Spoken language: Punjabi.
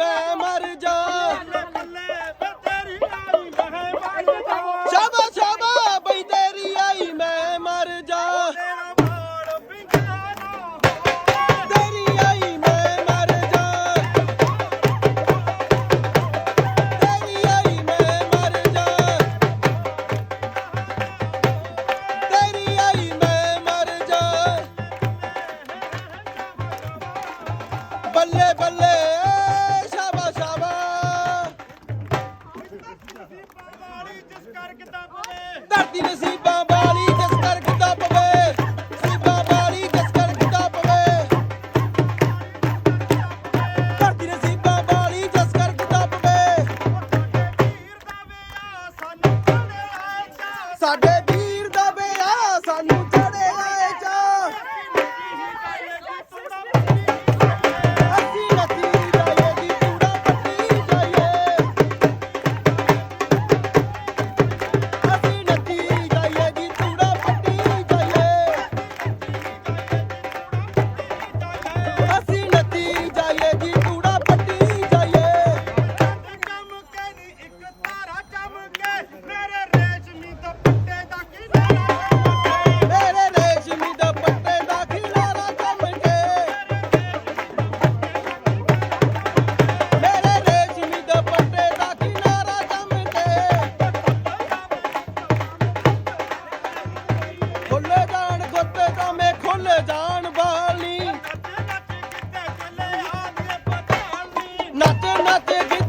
ਮੈਂ ਮਰ ਜਾ। ਸ਼ਾਬਾ ਸ਼ਾਬਾ ਬਈ ਤੇਰੀ ਆਈ, ਮੈਂ ਮਰ ਜਾ। ਤੇਰੀ ਆਈ, ਮੈਂ ਮਰ ਜਾ। ਤੇਰੀ ਆਈ, ਮੈਂ ਮਰ ਜਾ। ਤੇਰੀ ਆਈ, ਮੈਂ ਮਰ ਜਾ। ਬੱਲੇ ਬੱਲੇ ਜਾਣ ਬਾਲੀ ਨੱਚ